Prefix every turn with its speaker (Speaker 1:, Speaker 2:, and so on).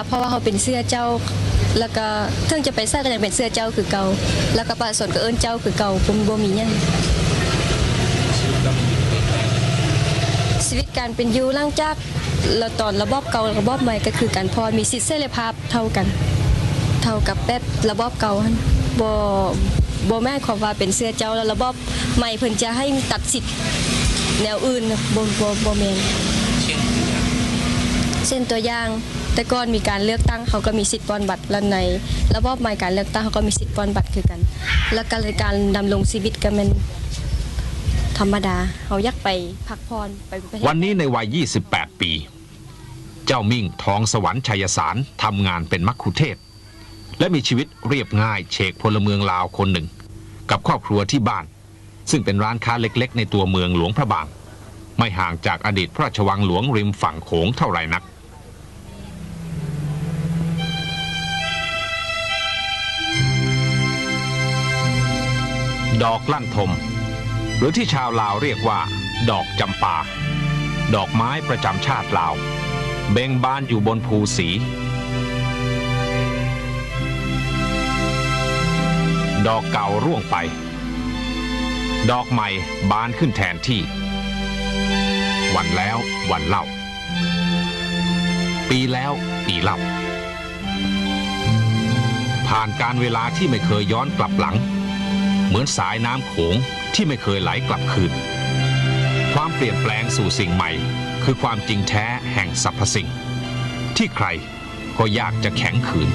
Speaker 1: ับเพราะว่าเขาเป็นเสื้อเจ้า แล้วก็ถึงจะไปใส่ก็ยังเป็นเสื้อเจ้าคือเก่าแล้วก็ประชาชนก็เอิ้นเจ้าคือเก่าบ่บ่มีหยังชีวิตการเป็นอยู่หลังจากแล้วตอนระบอบเก่าระบอบใหม่ก็คือการพรมีสิทธิเสรีภาพเท่ากัน เท่ากับแบบระบอบเก่าหั่นบ่บ่แม่นความว่าเป็นเสื้อเจ้าแล้วระบอบใหม่เพิ่นจะให้ตัดสิทธิ์แนวอื่นบ่บ่บ่แม่น เช่นตัวอย่าง แต่ก่อนมีการเลือกตั้งเขาก็มีสิทธิ์ปอนบัตรแล้วในระบอบใหม่การเลือกตั้งเขาก็มีสิทธิ์ปอนบัตรคือกัน แล้วการการดำรงชีวิตก็แมันธรรมดาเขาอยากไปพักผ่อนไป
Speaker 2: วันนี้ในวัย 28 ปี เจ้ามิ่งทองสวรรค์ชัยสารทำงานเป็นมัคคุเทศ และมีชีวิตเรียบง่ายเชกพลเมืองลาวคนหนึ่ง กับครอบครัวที่บ้าน ซึ่งเป็นร้านค้าเล็ก ๆ ในตัวเมืองหลวงพระบางไม่ห่างจากอดีตพระราชวังหลวงริมฝั่งโขงเท่าไหร่นัก ดอกลั่นทม หรือที่ชาวลาวเรียกว่า ดอกจำปา ดอกไม้ประจำชาติลาว เบ่งบานอยู่บนภูสี ดอกเก่าร่วงไป ดอกใหม่บานขึ้นแทนที่ วันแล้ววันเล่า ปีแล้วปีเล่าผ่านการเวลาที่ไม่เคยย้อนกลับหลัง เหมือนสายน้ำโขงที่ไม่เคยไหลกลับคืน ความเปลี่ยนแปลงสู่สิ่งใหม่ คือความจริงแท้แห่งสรรพสิ่ง ที่ใครก็ยากจะแข็งขืน